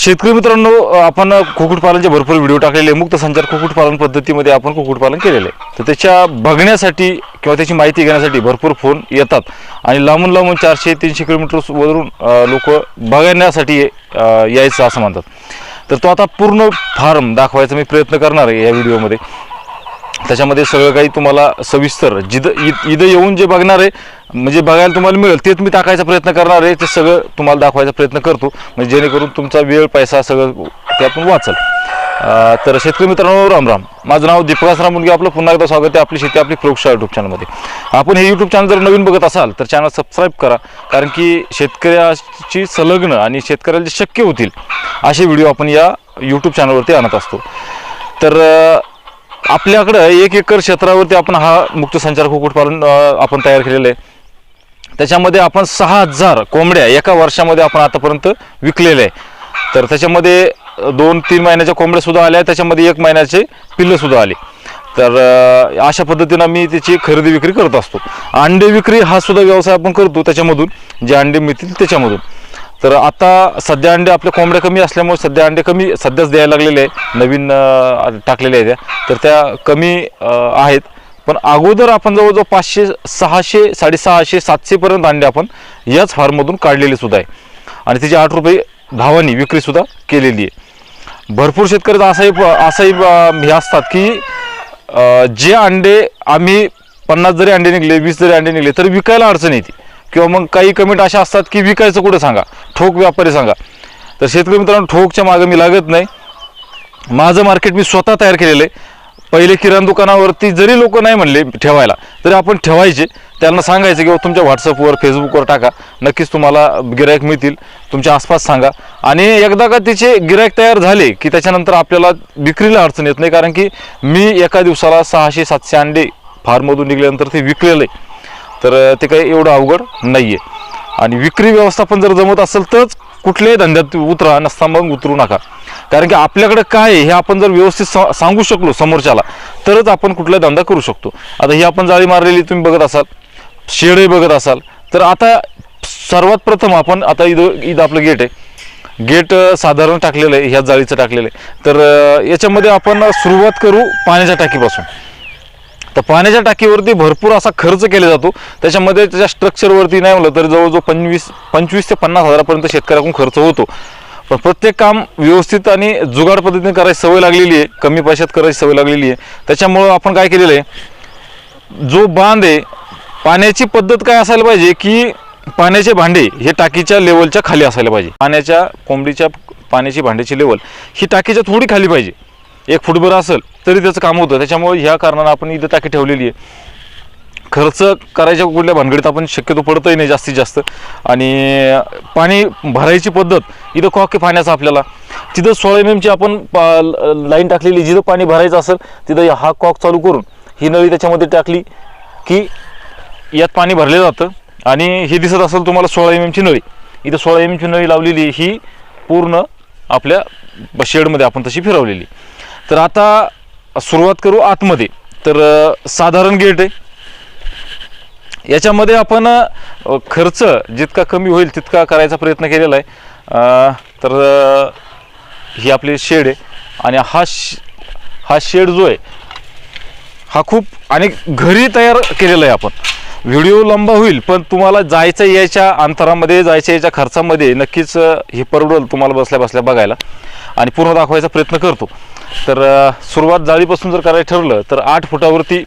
शेतकरी मित्रांनो आपण कुक्कुटपालनचे भरपूर व्हिडिओ टाकलेले मुक्त संचार कुक्कुटपालन पद्धतीमध्ये आपण कुक्कुटपालन केलेलं. आहे तर त्याच्या बघण्यासाठी किंवा त्याची माहिती घेण्यासाठी भरपूर फोन येतात. आणि लांबून लांबून चारशे तीनशे किलोमीटर वरून लोक बघण्यासाठी यायचं असं म्हणतात. तर तो आता पूर्ण फार्म दाखवायचा मी प्रयत्न करणार आहे या व्हिडिओमध्ये. त्याच्यामध्ये सगळं काही तुम्हाला सविस्तर जिद इथं येऊन जे बघणार आहे म्हणजे बघायला तुम्हाला मिळेल तेच मी टाकायचा प्रयत्न करणार आहे ते सगळं तुम्हाला दाखवायचा प्रयत्न करतो. म्हणजे जेणेकरून तुमचा वेळ पैसा सगळं त्यातून वाचल. तर शेतकरी मित्रांनो राम राम. माझं नाव दीपकासराम मुलगी आपलं पुन्हा एकदा स्वागत आहे आपली शेती आपली प्रयोगशाळा युट्यूब चॅनलमध्ये आपण हे यूट्यूब चॅनल जर नवीन बघत असाल तर चॅनल सबस्क्राईब करा कारण की शेतकऱ्याची संलग्न आणि शेतकऱ्याला जे शक्य होतील असे व्हिडिओ आपण या यूट्यूब चॅनलवरती आणत असतो. तर आपल्याकडं एक एकर क्षेत्रावरती आपण हा मुक्त संचार कुक्कुटपालन आपण तयार केलेलं आहे. त्याच्यामध्ये आपण सहा हजार कोंबड्या एका वर्षामध्ये आपण आतापर्यंत विकलेल्या आहे. तर त्याच्यामध्ये दोन तीन महिन्याच्या कोंबड्यासुद्धा आल्या त्याच्यामध्ये एक महिन्याचे पिल्लंसुद्धा आले आली. तर अशा पद्धतीनं मी त्याची खरेदी विक्री करत असतो. अंडे विक्री हा सुद्धा व्यवसाय आपण करतो त्याच्यामधून जे अंडे मिळतील त्याच्यामधून. तर आता सध्या अंडे आपल्या कोंबड्या कमी असल्यामुळे सध्या अंडे कमी सध्याच द्यायला लागलेले आहे. नवीन टाकलेल्या आहेत त्या. तर त्या कमी आहेत. पण अगोदर आपण जवळजवळ पाचशे सहाशे साडेसहाशे सातशेपर्यंत अंडे आपण याच फार्ममधून काढलेले सुद्धा आहे. आणि त्याची आठ रुपये भावानी विक्रीसुद्धा केलेली आहे. भरपूर शेतकऱ्याचा असाही असाही हे असतात की जे अंडे आम्ही पन्नास जरी अंडे निघले वीस जरी अंडे निघले तरी विकायला अडचण येते. किंवा मग काही कमेंट अशा असतात की विकायचं कुठं सांगा? ठोक व्यापारी सांगा. तर शेतकरी मित्रांनो ठोकच्या मागं मी लागत नाही. माझं मार्केट मी स्वतः तयार केलेलं आहे. पहिले किराणा दुकानावरती जरी लोक नाही म्हणले ठेवायला तरी आपण ठेवायचे. त्यांना सांगायचं किंवा तुमच्या व्हॉट्सअपवर फेसबुकवर टाका. नक्कीच तुम्हाला गिरायक मिळतील. तुमच्या आसपास सांगा. आणि एकदा का तिचे गिरायक तयार झाले की त्याच्यानंतर आपल्याला विक्रीला अडचण येत नाही कारण की मी एका दिवसाला सहाशे सातशे अंडे फार्ममधून निघाल्यानंतर ते विकलेलं. आहे तर ते काही एवढं अवघड नाही आहे आणि विक्री व्यवस्थापन जर जमत असेल तरच कुठल्याही धंद्यात उतरा नसता मग उतरू नका. कारण की आपल्याकडे काय आहे हे आपण जर व्यवस्थित सा- सांगू शकलो समोरच्याला तरच आपण कुठला धंदा करू शकतो. आता ही आपण जाळी मारलेली तुम्ही बघत असाल शेडही बघत असाल तर आता सर्वात प्रथम आपण आता इथं इथं आपलं गेट आहे. गेट साधारण टाकलेलं आहे ह्या जाळीचं टाकलेलं आहे. तर याच्यामध्ये आपण सुरुवात करू पाण्याच्या टाकीपासून. तर पाण्याच्या टाकीवरती भरपूर असा खर्च केला जातो. त्याच्यामध्ये त्याच्या स्ट्रक्चरवरती नाही म्हणलं तर जवळजवळ पंचवीस पंचवीस ते पन्नास हजारापर्यंत शेतकऱ्याकडून खर्च होतो. पण प्रत्येक काम व्यवस्थित आणि जुगाड पद्धतीने करायची सवय लागलेली आहे. कमी पैशात करायची सवय लागलेली आहे. त्याच्यामुळं आपण काय केलेलं आहे? जो बांध आहे पाण्याची पद्धत काय असायला पाहिजे की पाण्याचे भांडे हे टाकीच्या लेवलच्या खाली असायला पाहिजे? पाण्याच्या कोंबडीच्या पाण्याची भांड्याची लेवल ही टाकीच्या थोडी खाली पाहिजे. एक फुटभर असेल तरी त्याचं काम होतं. त्याच्यामुळे ह्या कारणानं आपण इथं टाकी ठेवलेली आहे. खर्च करायच्या कुठल्या भानगडीत आपण शक्यतो पडतही नाही जास्तीत जास्त. आणि पाणी भरायची पद्धत इथं कॉक पाण्याचा आपल्याला. तिथं सोळा एम एमची आपण लाईन टाकलेली जिथं पाणी भरायचं असेल तिथं हा कॉक चालू करून ही नळी त्याच्यामध्ये टाकली की यात पाणी भरले जातं. आणि हे दिसत असेल तुम्हाला सोळा एम एमची नळी. इथं सोळा एम एमची नळी लावलेली ही पूर्ण आपल्या शेडमध्ये आपण तशी फिरवलेली. तर आता सुरुवात करू आतमध्ये. तर साधारण गेट आहे. याच्यामध्ये आपण खर्च जितका कमी होईल तितका करायचा प्रयत्न केलेला आहे. तर ही आपली शेड आहे. आणि हा श हा शेड जो आहे हा खूप आणि घरी तयार केलेला आहे आपण. व्हिडिओ लंबा होईल पण तुम्हाला जायचं यायच्या अंतरामध्ये जायच्या यायच्या खर्चामध्ये नक्कीच हे परवडेल तुम्हाला बसल्या बसल्या बघायला. आणि पूर्ण दाखवायचा प्रयत्न करतो. तर सुरुवात जाळीपासून जर करायला ठरलं तर आठ फुटावरती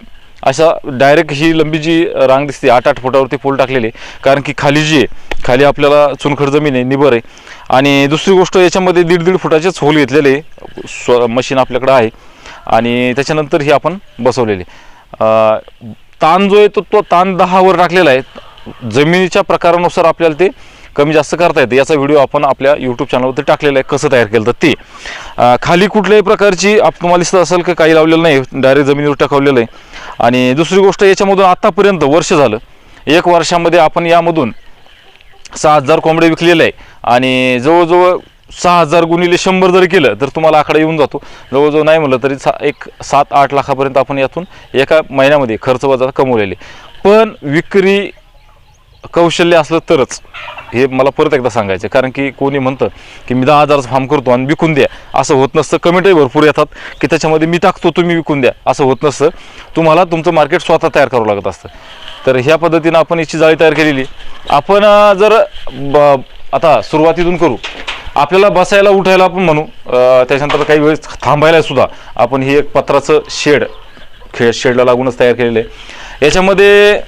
अशा डायरेक्ट ही लंबी जी रांग दिसते आठ आठ फुटावरती पोल टाकलेली कारण की खाली जी आहे खाली आपल्याला चुनखड जमीन आहे निबर आहे. आणि दुसरी गोष्ट याच्यामध्ये दीड दीड फुटाचेच होल घेतलेले आहे. स्व मशीन आपल्याकडं आहे. आणि त्याच्यानंतर ही आपण बसवलेली ताण जो आहे तो तो ताण दहावर टाकलेला आहे. जमिनीच्या प्रकारानुसार आपल्याला ते कमी जास्त करता येते. याचा व्हिडिओ आपण आपल्या यूट्यूब चॅनलवरती टाकलेला आहे कसं तयार केलं तर ते. खाली कुठल्याही प्रकारची आप तुम्हाला दिसत असेल का काही लावलेलं नाही डायरेक्ट जमिनीवर टाकवलेलं आहे. आणि दुसरी गोष्ट याच्यामधून आत्तापर्यंत वर्ष झालं. एक वर्षामध्ये आपण यामधून सहा हजार कोंबडे विकलेले आहे. आणि जवळजवळ सहा हजार गुणिले शंभर जरी केलं तर तुम्हाला आकडा येऊन जातो. जवळजवळ नाही म्हणलं तरी सा एक सात आठ लाखापर्यंत आपण यातून एका महिन्यामध्ये खर्च वजा कमवलेले. पण विक्री कौशल्य असलं तरच हे मला परत एकदा सांगायचं कारण की कोणी म्हणतं की मी दहा हजाराचा फार्म करतो आणि विकून द्या. असं होत नसतं. कमेंटही भरपूर येतात की त्याच्यामध्ये मी टाकतो तुम्ही विकून द्या. असं होत नसतं. तुम्हाला तुमचं मार्केट स्वतः तयार करावं लागत असतं. तर ह्या पद्धतीनं आपण याची जाळी तयार केलेली. आपण जर ब- आता सुरुवातीतून करू. आपल्याला बसायला उठायला आपण म्हणू. त्याच्यानंतर काही वेळेस थांबायला सुद्धा आपण हे एक पत्राचं शेड खेळ शेडला लागूनच तयार केलेलं आहे. याच्यामध्ये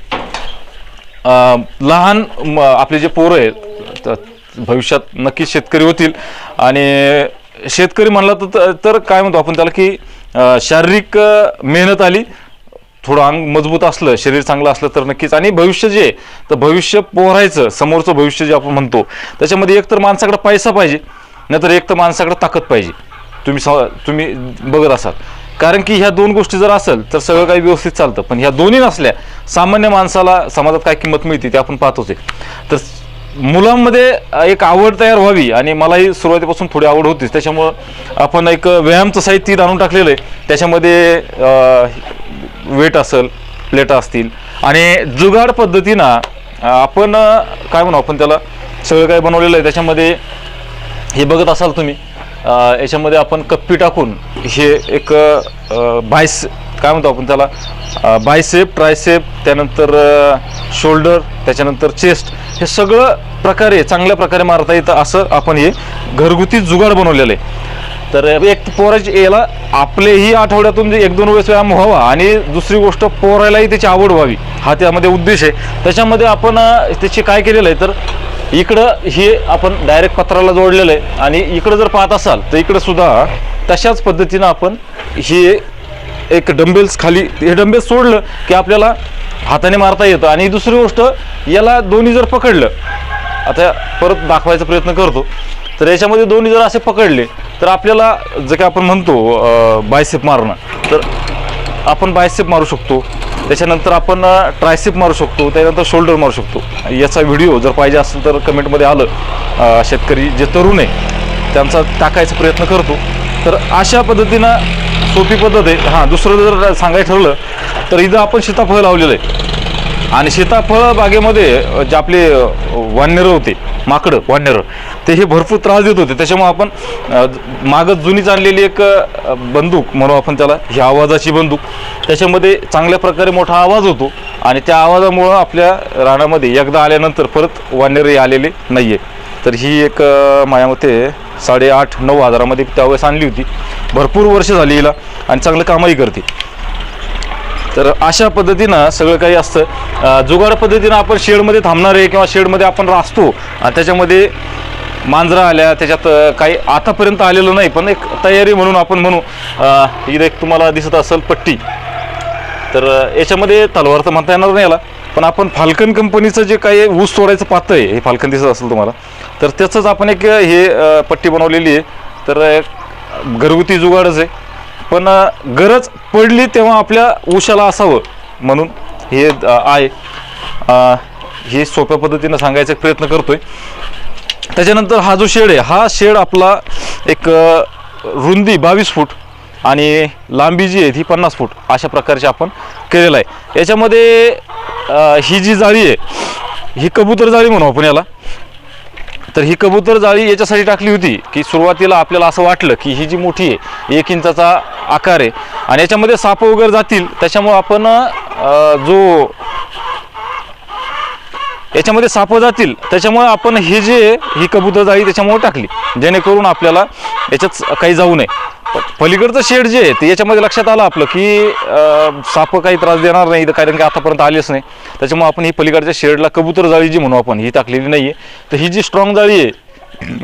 लहान म, आपले जे पोरं आहेत भविष्यात नक्कीच शेतकरी होतील. आणि शेतकरी म्हणला तर तर काय म्हणतो आपण त्याला की शारीरिक मेहनत आली थोडं अंग मजबूत असलं शरीर चांगलं असलं तर नक्कीच. आणि भविष्य जे तर भविष्य पोरायचं समोरचं भविष्य जे आपण म्हणतो त्याच्यामध्ये एक तर माणसाकडे पैसा पाहिजे नाहीतर एक तर माणसाकडे ताकद पाहिजे. तुम्ही स- तुम्ही बघत असाल. कारण की ह्या दोन गोष्टी जर असेल तर सगळं काही व्यवस्थित चालतं. पण ह्या दोन्ही नसल्या सामान्य माणसाला समाजात काय किंमत मिळते ते आपण पाहतोच आहे. तर मुलांमध्ये एक आवड तयार व्हावी आणि मलाही सुरुवातीपासून थोडी आवड होतीच. त्याच्यामुळं आपण एक व्यायामचं साहित्य आणून टाकलेलं आहे. त्याच्यामध्ये वेट असेल प्लेटा असतील. आणि जुगाड पद्धतीनं आपण काय म्हणू आपण त्याला? सगळं काय बनवलेलं आहे. त्याच्यामध्ये हे बघत असाल तुम्ही. याच्यामध्ये आपण कप्पी टाकून हे एक बायस काय म्हणतो आपण त्याला? बायसेप ट्रायसेप त्यानंतर शोल्डर त्याच्यानंतर चेस्ट हे सगळं प्रकारे चांगल्या प्रकारे मारता येतं असं आपण हे घरगुती जुगाड बनवलेलं आहे. तर एक पोराची याला आपलेही आठवड्यातून जे एक दोन वेळेस व्यायाम व्हावा आणि दुसरी गोष्ट पोरायलाही त्याची आवड व्हावी. हा त्यामध्ये उद्देश आहे. त्याच्यामध्ये आपण त्याचे त्याची काय केलेलं आहे तर इकडं हे आपण डायरेक्ट पत्राला जोडलेलं आहे. आणि इकडं जर पाहत असाल तर इकडं सुद्धा तशाच पद्धतीनं आपण हे एक डंबेल्स खाली हे डंबेल्स सोडलं की आपल्याला हाताने मारता येतं. आणि दुसरी गोष्ट याला दोन्ही जर पकडलं आता परत दाखवायचा प्रयत्न करतो. तर याच्यामध्ये दोन्ही जर असे पकडले तर आपल्याला जे काय आपण म्हणतो बायसेप मारणं तर आपण बायसेप मारू शकतो. त्याच्यानंतर आपण ट्रायसेप मारू शकतो त्यानंतर शोल्डर मारू शकतो. याचा व्हिडिओ जर पाहिजे असेल तर कमेंटमध्ये आलं शेतकरी जे तरुण आहे त्यांचा टाकायचा प्रयत्न करतो. तर अशा पद्धतीनं सोपी पद्धत आहे. हां दुसरं जर सांगायचं ठरलं तर इथं आपण सीताफळ लावलेलं आहे. आणि सीताफळ बागेमध्ये जे आपले अ, वानरं होते माकडं वानरं ते हे भरपूर त्रास देत होते. त्याच्यामुळे आपण मागं जुनीच आणलेली एक बंदूक म्हणू आपण त्याला ही आवाजाची बंदूक. त्याच्यामध्ये चांगल्या प्रकारे मोठा आवाज होतो आणि त्या आवाजामुळं आपल्या रानामध्ये एकदा आल्यानंतर परत वानरे आलेले नाही आहे तर ही एक माझ्या मते साडेआठ नऊ हजारामध्ये त्यावेळेस आणली होती. भरपूर वर्ष झाली हिला आणि चांगलं कामही करते. तर अशा पद्धतीनं सगळं काही असतं. जुगाड पद्धतीनं आपण शेडमध्ये थांबणार आहे किंवा शेडमध्ये आपण रासतो त्याच्यामध्ये मांजरा आल्या त्याच्यात काही आतापर्यंत आलेलं नाही पण एक तयारी म्हणून आपण म्हणू अं, इथं एक तुम्हाला दिसत असेल पट्टी. तर याच्यामध्ये तलवार तर म्हणता येणार नाही याला पण आपण फाल्कन कंपनीचं जे काही ऊस तोडायचं पातं आहे हे फाल्कन दिसत असेल तुम्हाला. तर त्याचंच आपण एक हे पट्टी बनवलेली आहे. तर घरगुती जुगाडच आहे. पण गरज पडली तेव्हा आपल्या उशाला असावं. म्हणून हे आहे हे सोप्या पद्धतीनं सांगायचा प्रयत्न करतोय. त्याच्यानंतर हा जो शेड आहे हा शेड आपला एक रुंदी बावीस फूट आणि लांबी जी आहे ती पन्नास फूट अशा प्रकारची आपण केलेलं आहे. याच्यामध्ये ही जी जाळी आहे ही कबूतर जाळी म्हणू आपण याला. तर ही कबूतर जाळी याच्यासाठी टाकली होती की सुरुवातीला आपल्याला असं वाटलं की ही जी मोठी आहे एक इंचाचा आकार आहे. आणि याच्यामध्ये साप वगैरे जातील त्याच्यामुळं आपण जो याच्यामध्ये साप जातील त्याच्यामुळे आपण हे जे ही कबूतर जाळी त्याच्यामुळे टाकली. जेणेकरून आपल्याला याच्यात काही जाऊ नये. पलीकडचं शेड जे आहे ते याच्यामध्ये लक्षात आलं आपलं की साप काही त्रास देणार नाही कारण की आतापर्यंत आलेच नाही. त्याच्यामुळे आपण ही पलीकडच्या शेडला कबूतर जाळी जी म्हणू आपण ही टाकलेली नाही आहे तर ही जी स्ट्रॉंग जाळी आहे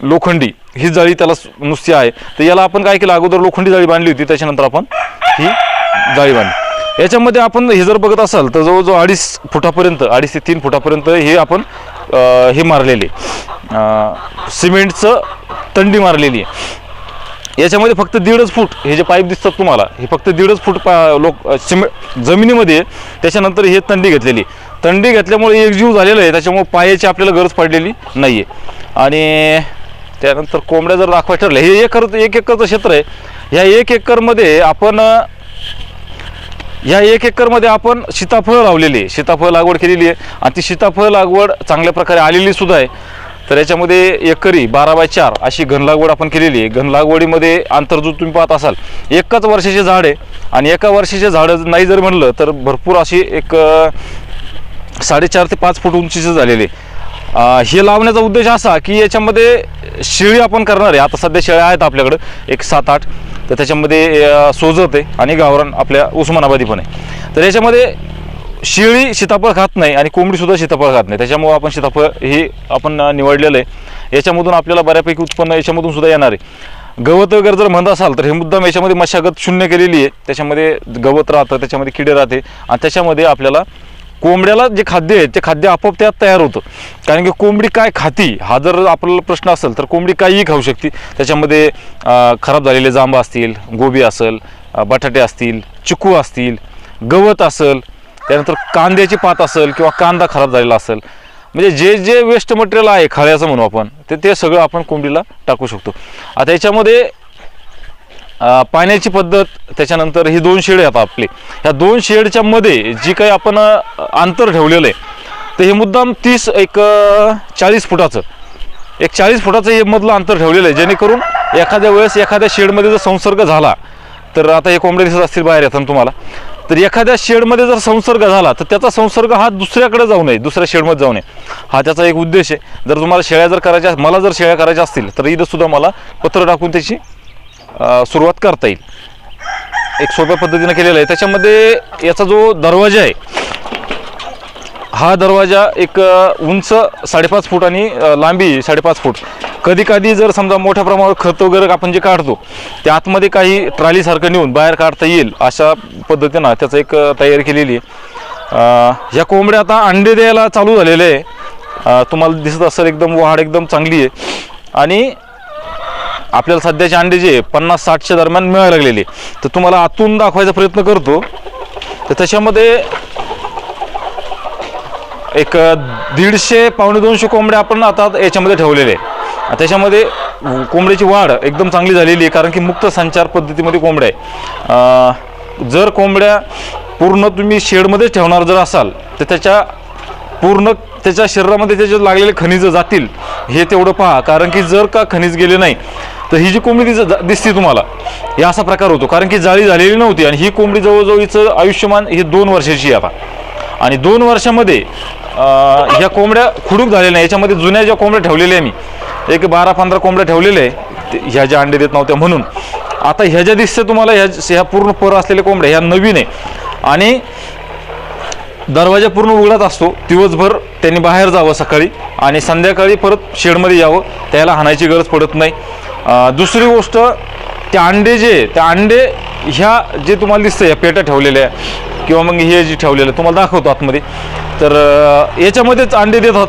लोखंडी ही जाळी त्याला नुसती आहे. तर याला आपण काय केलं अगोदर लोखंडी जाळी बांधली होती त्याच्यानंतर आपण ही जाळी बांधली. याच्यामध्ये आपण हे जर बघत असाल तर जवळजवळ अडीच फुटापर्यंत अडीच ते तीन फुटापर्यंत हे आपण हे मारलेले सिमेंटचं तंडी मारलेली आहे. याच्यामध्ये फक्त दीडच फूट हे जे पाईप दिसतात तुम्हाला हे फक्त दीडच फूट पा लोक सिमेंट जमिनीमध्ये त्याच्यानंतर हे तंडी घेतलेली. तंडी घेतल्यामुळे एक जीव झालेला आहे त्याच्यामुळे पायाची आपल्याला गरज पडलेली नाही आहे आणि त्यानंतर कोंबड्या जर दाखवायचं ठरलं हे एकर एक एकरचं क्षेत्र आहे. ह्या एक एकरमध्ये आपण या एक एकरमध्ये आपण सीताफळ लावलेली आहे. सीताफळ लागवड केलेली आहे. आणि ती सीताफळ लागवड चांगल्या प्रकारे आलेली सुद्धा आहे. तर याच्यामध्ये एकरी बारा बाय चार अशी घनलागवड आपण केलेली आहे. घनलागवडीमध्ये अंतर जो तुम्ही पाहत असाल एकाच वर्षाचे झाड आहे. आणि एका वर्षाचे झाडं नाही जर म्हणलं तर भरपूर अशी एक साडेचार ते पाच फूट उंचीचे झालेले हे लावण्याचा उद्देश असा की याच्यामध्ये शेळी आपण करणार आहे. आता सध्या शेळ्या आहेत आपल्याकडं एक सात आठ. तर त्याच्यामध्ये सोजत आहे आणि गावरान आपल्या उस्मानाबादी पण आहे. तर याच्यामध्ये शेळी सीताफळ खात नाही आणि कोंबडीसुद्धा सीताफळ खात नाही. त्याच्यामुळं आपण सीताफळ हे आपण निवडलेलं आहे. याच्यामधून आपल्याला बऱ्यापैकी उत्पन्न याच्यामधून सुद्धा येणार आहे. गवत वगैरे जर म्हणत असाल तर हे मुद्दाम याच्यामध्ये मशागत शून्य केलेली आहे. त्याच्यामध्ये गवत राहतं त्याच्यामध्ये किडे राहते. आणि त्याच्यामध्ये आपल्याला कोंबड्याला जे खाद्य आहे ते खाद्य आपोआप त्यात तयार होतं. कारण की कोंबडी काय खाती हा जर आपल्याला प्रश्न असेल तर कोंबडी काहीही खाऊ शकते. त्याच्यामध्ये खराब झालेले जांब असतील गोबी असेल बटाटे असतील चिकू असतील गवत असेल त्यानंतर कांद्याची पात असेल किंवा कांदा खराब झालेला असेल म्हणजे जे जे वेस्ट मटेरियल आहे खळ्याचं म्हणू आपण ते ते सगळं आपण कोंबडीला टाकू शकतो. आता याच्यामध्ये पाण्याची पद्धत त्याच्यानंतर ही दोन शेड आहेत आपली. ह्या दोन शेडच्या मध्ये जी काही आपण अंतर ठेवलेलं आहे तर हे मुद्दाम तीस एक चाळीस फुटाचं. एक चाळीस फुटाचं हे मधलं अंतर ठेवलेलं आहे जेणेकरून एखाद्या वेळेस एखाद्या शेडमध्ये जर संसर्ग झाला तर आता हे कोंबड्या दिसत असतील बाहेर येतात तुम्हाला. तर एखाद्या शेडमध्ये जर संसर्ग झाला तर त्याचा संसर्ग हा दुसऱ्याकडे जाऊ नये दुसऱ्या शेडमध्ये जाऊ नये. हा त्याचा एक उद्देश आहे. जर तुम्हाला शेळ्या जर करायच्या मला जर शेळ्या करायच्या असतील तर इथं सुद्धा मला पत्र टाकून त्याची सुरुवात करता येईल. एक सोप्या पद्धतीनं केलेलं आहे. त्याच्यामध्ये याचा जो दरवाजा आहे हा दरवाजा एक उंच साडेपाच फूट आणि लांबी साडेपाच फूट. कधी कधी जर समजा मोठ्या प्रमाणावर खत वगैरे आपण जे काढतो ते आतमध्ये काही ट्रालीसारखं नेऊन बाहेर काढता येईल अशा पद्धतीनं त्याचं एक तयारी केलेली आहे. या ह्या कोंबड्या आता अंडे द्यायला चालू झालेले आहे. तुम्हाला दिसत असेल एकदम वाढ एकदम चांगली आहे. आणि आपल्याला सध्याचे अंडे जे पन्नास साठच्या दरम्यान मिळायला लागलेले तर तुम्हाला आतून दाखवायचा प्रयत्न करतो. तर त्याच्यामध्ये एक दीडशे पावणे दोनशे कोंबड्या आपण आता याच्यामध्ये ठेवलेले आहे. त्याच्यामध्ये कोंबड्याची वाढ एकदम चांगली झालेली आहे कारण की मुक्त संचार पद्धतीमध्ये कोंबड्या आहे जर कोंबड्या पूर्ण तुम्ही शेडमध्येच ठेवणार जर असाल तर त्याच्या पूर्ण त्याच्या शरीरामध्ये त्याचे लागलेले खनिज जातील हे तेवढं पहा. कारण की जर का खनिज गेले नाही तर ही जी कोंबडी दिसते तुम्हाला हे असा प्रकार होतो. कारण की जाळी झालेली नव्हती आणि ही कोंबडी जवळजवळीचं आयुष्यमान हे दोन वर्षाची आहे आता. आणि दोन वर्षामध्ये ह्या कोंबड्या खुडूक झालेल्या नाही. याच्यामध्ये जुन्या ज्या कोंबड्या ठेवलेल्या आहे मी एक बारा पंधरा कोंबड्या ठेवलेल्या आहे. ते- ह्या ज्या अंडे देत नव्हत्या म्हणून. आता ह्या ज्या दिसते तुम्हाला ह्या ह्या पूर्ण पर असलेल्या कोंबड्या ह्या नवीन आहे. आणि दरवाजा पूर्ण उघडत असतो. दिवसभर त्यांनी बाहेर जावं सकाळी आणि संध्याकाळी परत शेडमध्ये यावं. त्याला हाणायची गरज पडत नाही. दुसरी गोष्ट ते अंडे जे त्या अंडे ह्या जे तुम्हाला दिसतं ह्या पेट्या ठेवलेल्या किंवा मग हे जे ठेवलेलं तुम्हाला दाखवतो आतमध्ये. तर याच्यामध्येच अंडे देतात.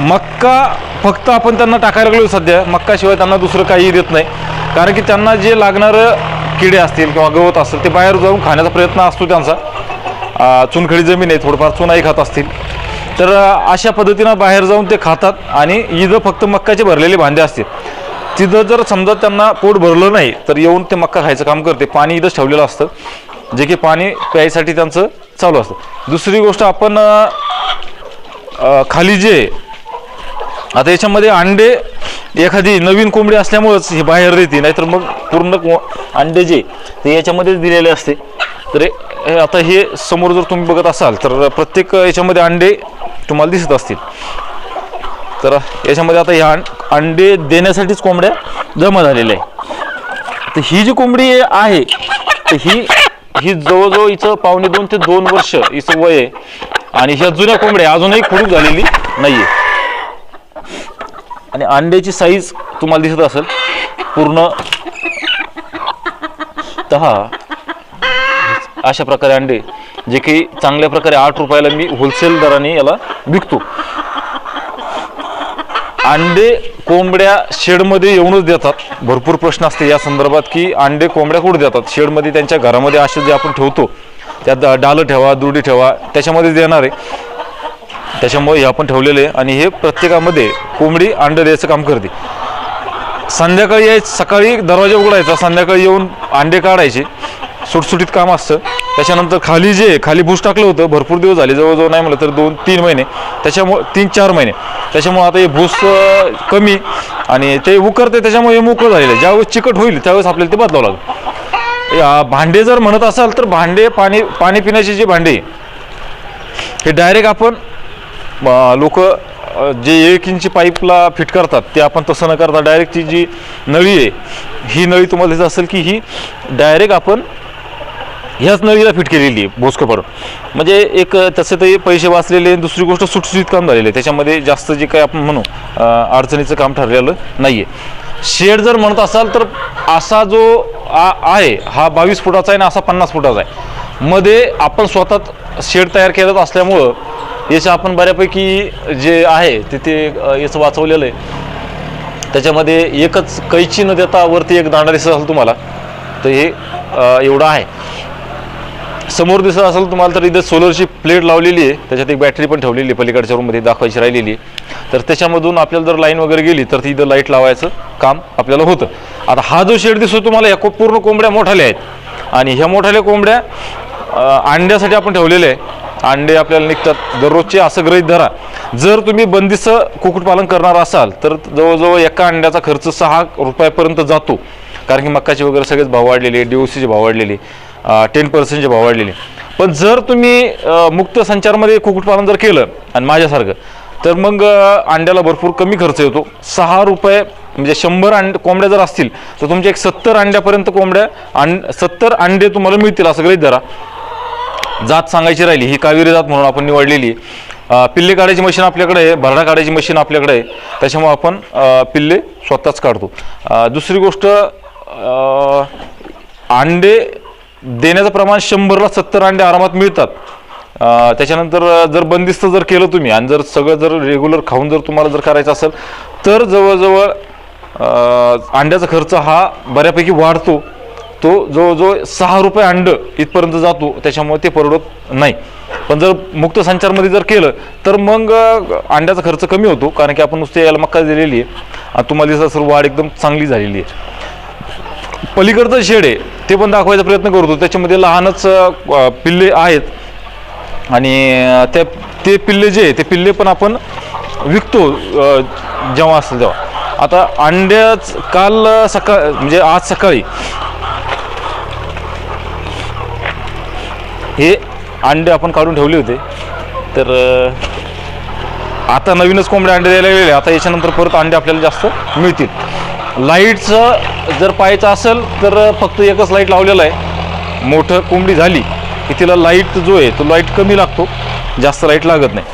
मक्का फक्त आपण त्यांना टाकायला लागलो सध्या. मक्काशिवाय त्यांना दुसरं काही देत नाही. कारण की त्यांना जे लागणारं किडे असतील किंवा गवत असतील ते बाहेर जाऊन खाण्याचा प्रयत्न असतो त्यांचा. चुनखडी जमीन आहे थोडंफार चुनाही खात असतील. तर अशा पद्धतीनं बाहेर जाऊन ते खातात आणि इथं फक्त मक्काचे भरलेले भांडे असतील. तिथं जर समजा त्यांना पोट भरलं नाही तर येऊन ते मक्का खायचं काम करते. पाणी इथं ठेवलेलं असतं. जे की पाणी प्यायसाठी त्यांचं चालू असतं. दुसरी गोष्ट आपण खाली जे आता याच्यामध्ये अंडे एखादी नवीन कोंबडी असल्यामुळेच हे बाहेर देते नाहीतर मग पूर्ण को- अंडे जे ते याच्यामध्येच दिलेले असते. तर आता हे समोर जर तुम्ही बघत असाल तर प्रत्येक याच्यामध्ये अंडे तुम्हाला दिसत असतील. तर याच्यामध्ये आता ह्या अंडे देण्यासाठीच कोंबड्या जमा झालेल्या आहे तर ही जी कोंबडी आहे तर ही ही जवळजवळ हिचं पावणे दोन ते दोन वर्ष हिचं वय आहे. आणि ह्या जुन्या कोंबड्या अजूनही खुडूक झालेली नाही आहे आणि अंड्याची साईज तुम्हाला दिसत असेल पूर्ण दहा. अशा प्रकारे अंडे जे की चांगल्या प्रकारे आठ रुपयाला मी होलसेल दराने याला विकतो. अंडे कोंबड्या शेडमध्ये येऊनच देतात. भरपूर प्रश्न असते या संदर्भात की अंडे कोंबड्या कुठे देतात? शेडमध्ये त्यांच्या घरामध्ये असे जे आपण ठेवतो त्यात डालं ठेवा दुरडी ठेवा त्याच्यामध्ये देणार आहे. त्याच्यामुळे हे आपण ठेवलेले आहे. आणि हे प्रत्येकामध्ये कोंबडी अंडे द्यायचं काम करते. संध्याकाळी यायचं सकाळी दरवाजा उघडायचा संध्याकाळी येऊन अंडे काढायचे. सुटसुटीत काम असतं. त्याच्यानंतर खाली जे खाली भूस टाकलं होतं भरपूर दिवस झाले. जवळजवळ नाही म्हटलं तर दोन तीन महिने. त्याच्यामुळे तीन चार महिने. त्याच्यामुळे आता हे भूस कमी. आणि ते उकरते त्याच्यामुळे हे मोकळं झालेलं आहे. ज्यावेळेस चिकट होईल त्यावेळेस आपल्याला ते बदलावं लागेल. भांडे जर म्हणत असाल तर भांडे पाणी पाणी पिण्याचे जे भांडे आहे, हे डायरेक्ट आपण लोक जे एक इंची पाईपला फिट करतात ते आपण तसं न करता डायरेक्ट ती जी नळी आहे ही नळी तुम्हाला दिसत असेल की ही डायरेक्ट आपण ह्याच नळीला फिट केलेली आहे बोचकं म्हणजे एक तसे ते पैसे वाचलेले दुसरी गोष्ट सुटसुटीत काम झालेलं आहे. त्याच्यामध्ये जास्त जे काही आपण म्हणू अडचणीचं काम ठरलेलं नाही आहे शेड जर म्हणत असाल तर असा जो आ आहे हा बावीस फुटाचा आहे आणि असा पन्नास फुटाचा आहे. मध्ये आपण स्वतः शेड तयार केलं असल्यामुळं याचं आपण बऱ्यापैकी जे आहे तिथे याचं वाचवलेलं आहे. त्याच्यामध्ये एकच कैची न देता वरती एक दांडा दिसत असेल तुम्हाला तर हे एवढं आहे. समोर दिसत असेल तुम्हाला तर इथं सोलरची प्लेट लावलेली आहे. त्याच्यात एक बॅटरी पण ठेवलेली आहे पलीकडच्या रूममध्ये दाखवायची राहिलेली आहे. तर त्याच्यामधून आपल्याला जर लाईन वगैरे गेली तर ती इथं लाइट लावायचं काम आपल्याला होतं. आता हा जो शेड दिसतो तुम्हाला ह्या को- पूर्ण कोंबड्या मोठाल्या आहेत. आणि ह्या मोठाल्या कोंबड्या अंड्यासाठी आपण ठेवलेले आहे. अंडे आपल्याला निघतात. दररोजचे असं गृहित धरा. जर तुम्ही बंदिस्त कुक्कुटपालन करणार असाल तर जवळजवळ एका अंड्याचा खर्च सहा रुपयापर्यंत जातो. कारण की मक्काचे वगैरे सगळेच भाव वाढलेले डीओसीचे भाव वाढलेले टेन पर्सेंटचे भाव वाढलेले पण जर तुम्ही मुक्त संचारमध्ये कुक्कुटपालन जर केलं आणि माझ्यासारखं तर मग अंड्याला भरपूर कमी खर्च येतो. सहा रुपये म्हणजे शंभर अंड कोंबड्या जर असतील तर तुमच्या एक सत्तर अंड्यापर्यंत कोंबड्या अंड सत्तर अंडे तुम्हाला मिळतील असं गृहित धरा. जात सांगायची राहिली ही कावेरी जात म्हणून आपण निवडलेली पिल्ले काढायची मशीन आपल्याकडे आहे भरडा काढायची मशीन आपल्याकडे आहे. त्याच्यामुळे आपण पिल्ले स्वतःच काढतो. दुसरी गोष्ट अंडे देण्याचं प्रमाण शंभरला सत्तर अंडे आरामात मिळतात. त्याच्यानंतर जर बंदिस्त जर केलं तुम्ही आणि जर सगळं जर रेग्युलर खाऊन जर तुम्हाला जर करायचं असेल तर जवळजवळ अंड्याचा खर्च हा बऱ्यापैकी वाढतो. तो जवळजवळ सहा रुपये अंड इथपर्यंत जातो त्याच्यामुळे ते परवडत नाही. पण जर मुक्त संचारमध्ये जर केलं तर मग अंड्याचा खर्च कमी होतो कारण की आपण नुसते याला मक्का दिलेली आहे. आणि तुम्हाला दिसत सर्व वाढ एकदम चांगली झालेली आहे. पलीकडचं शेड आहे ते पण दाखवायचा प्रयत्न करतो. त्याच्यामध्ये लहानच पिल्ले आहेत. आणि त्या ते पिल्ले जे आहे ते पिल्ले पण आपण विकतो जेव्हा असतं तेव्हा. आता अंड्याच काल सकाळ म्हणजे आज सकाळी हे अंडे आपण काढून ठेवले होते. तर आता नवीनच कोंबडे अंडे द्यायला गेले. आता याच्यानंतर परत अंडे आपल्याला जास्त मिळतील. लाईटचं जर पाहायचं असेल तर फक्त एकच लाइट लावलेलं आहे. मोठं कोंबडी झाली की तिला लाइट जो आहे तो लाइट कमी लागतो. जास्त लाइट लागत नाही.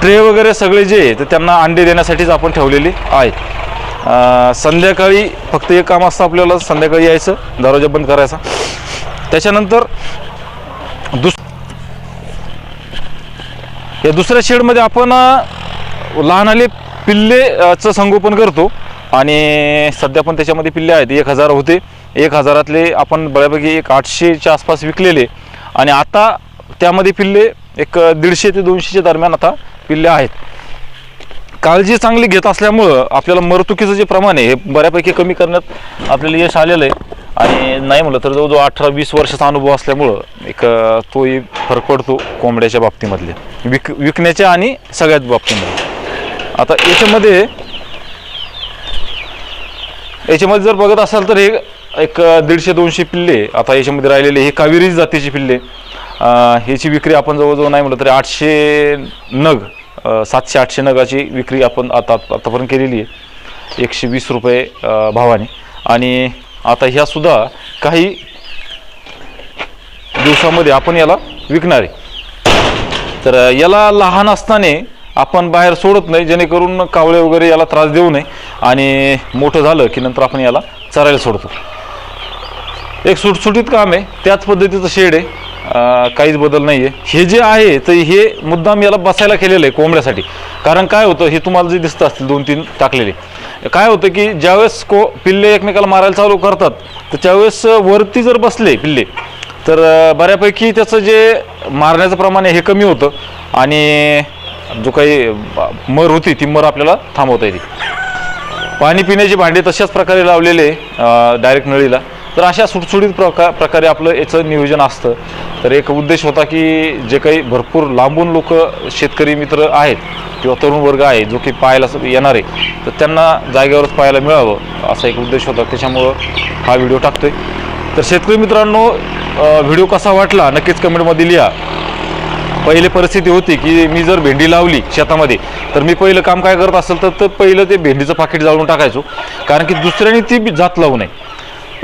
ट्रे वगैरे सगळे जे आहे तर त्यांना अंडे देण्यासाठीच आपण ठेवलेले आहेत. संध्याकाळी फक्त एक काम असतं आपल्याला संध्याकाळी यायचं दरवाजा बंद करायचा. त्याच्यानंतर दुस या दुसऱ्या शेडमध्ये आपण लहान आले पिल्लेचं संगोपन करतो. आणि सध्या पण त्याच्यामध्ये पिल्ले आहेत. एक हजार होते. एक हजारातले आपण बऱ्यापैकी एक आठशेच्या आसपास विकलेले. आणि आता त्यामध्ये पिल्ले एक दीडशे ते दोनशेच्या दरम्यान आता पिल्ले आहेत. काळजी चांगली घेत असल्यामुळं आपल्याला मरतुकीचं जे प्रमाण आहे हे बऱ्यापैकी कमी करण्यात आपल्याला यश आलेलं आहे. आणि नाही म्हणलं तर जवळजवळ अठरा वीस वर्षाचा अनुभव असल्यामुळं एक तोही फरक पडतो कोंबड्याच्या बाबतीमधल्या विक विकण्याच्या आणि सगळ्याच बाबतीमध्ये आता याच्यामध्ये याच्यामध्ये जर बघत असाल तर हे एक दीडशे दोनशे पिल्ले आता याच्यामध्ये राहिलेले हे कावेरी जातीचे पिल्ले. ह्याची विक्री आपण जवळजवळ नाही म्हटलं तरी आठशे नग सातशे आठशे नगाची विक्री आपण आता आतापर्यंत केलेली आहे. एकशे वीस रुपये भावाने. आणि आता ह्या सुद्धा काही दिवसामध्ये आपण याला विकणार आहे. तर याला लहान असताना आपण बाहेर सोडत नाही जेणेकरून कावळे वगैरे याला त्रास देऊ नये आणि मोठं झालं की नंतर आपण याला चरायला सोडतो. एक सुटसुटीत काम आहे त्याच पद्धतीचं शेड आहे. काहीच बदल नाही आहे हे जे आहे तर हे मुद्दाम याला बसायला केलेलं आहे कोंबड्यासाठी. कारण काय होतं हे तुम्हाला जे दिसतं असतील दोन तीन टाकलेले. काय होतं की ज्यावेळेस को पिल्ले एकमेकाला मारायला चालू करतात तर त्यावेळेस वरती जर बसले पिल्ले तर बऱ्यापैकी त्याचं जे मारण्याचं प्रमाण आहे हे कमी होतं आणि जो काही मर होती ती मर आपल्याला थांबवता येते. पाणी पिण्याची भांडे तशाच प्रकारे लावलेले डायरेक्ट नळीला. तर अशा सुटसुटीत प्रका प्रकारे आपलं याचं नियोजन असतं. तर एक उद्देश होता की जे काही भरपूर लांबून लोक शेतकरी मित्र आहेत किंवा तरुण वर्ग आहे जो की पाहायला येणार आहे तर त्यांना जागेवरच पाहायला मिळावं असा एक उद्देश होता. त्याच्यामुळं हा व्हिडिओ टाकतोय. तर शेतकरी मित्रांनो व्हिडिओ कसा वाटला नक्कीच कमेंटमध्ये लिहा. पहिले परिस्थिती होती की मी जर भेंडी लावली शेतामध्ये तर मी पहिलं काम काय करत असेल तर तर पहिलं ते भेंडीचं पाकिट जाळून टाकायचो. कारण की दुसऱ्याने ती बी जात लावू नये.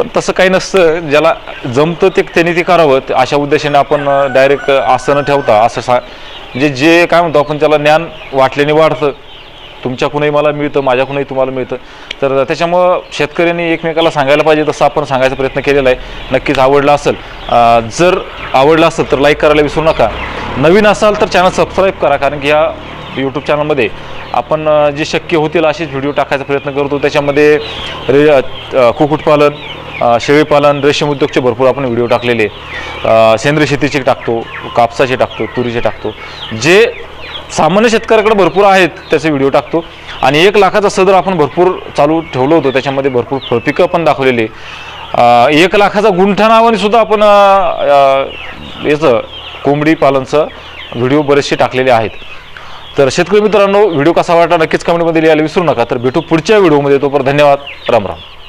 पण तसं काही नसतं. ज्याला जमतं ते त्यांनी ते करावं. ते अशा उद्देशाने आपण डायरेक्ट असं न ठेवता. असं सा म्हणजे जे काय म्हणतो आपण त्याला ज्ञान वाटल्याने वाढतं. तुमच्याकडूनही मला मिळतं माझ्याकडूनही तुम्हाला मिळतं. तर त्याच्यामुळं शेतकऱ्यांनी एकमेकाला सांगायला पाहिजे तसं आपण सांगायचा प्रयत्न केलेला आहे. नक्कीच आवडला असेल. जर आवडलं असेल तर लाईक करायला विसरू नका. नवीन असाल तर चॅनल सबस्क्राईब करा. कारण की ह्या यूट्यूब चॅनलमध्ये आपण जे शक्य होतील असेच व्हिडिओ टाकायचा प्रयत्न करतो. त्याच्यामध्ये रे कुक्कुटपालन शेळीपालन रेशीम उद्योगचे भरपूर आपण व्हिडिओ टाकलेले. सेंद्रिय शेतीचे टाकतो कापसाचे टाकतो तुरीचे टाकतो. जे सामान्य शेतकऱ्याकडे भरपूर आहेत त्याचे व्हिडिओ टाकतो. आणि एक लाखाचा सदर आपण भरपूर चालू ठेवलं होतं त्याच्यामध्ये भरपूर फळपिकं पण दाखवलेली. एक लाखाचा गुंठा नावाने सुद्धा आपण याचं कोंबडी पालनचं व्हिडिओ बरेचसे टाकलेले आहेत. तर शेतकरी मित्रांनो व्हिडिओ कसा वाटला नक्कीच कमेंटमध्ये लिहायला विसरू नका. तर भेटू पुढच्या व्हिडिओमध्ये. तोपर्यंत धन्यवाद. राम राम.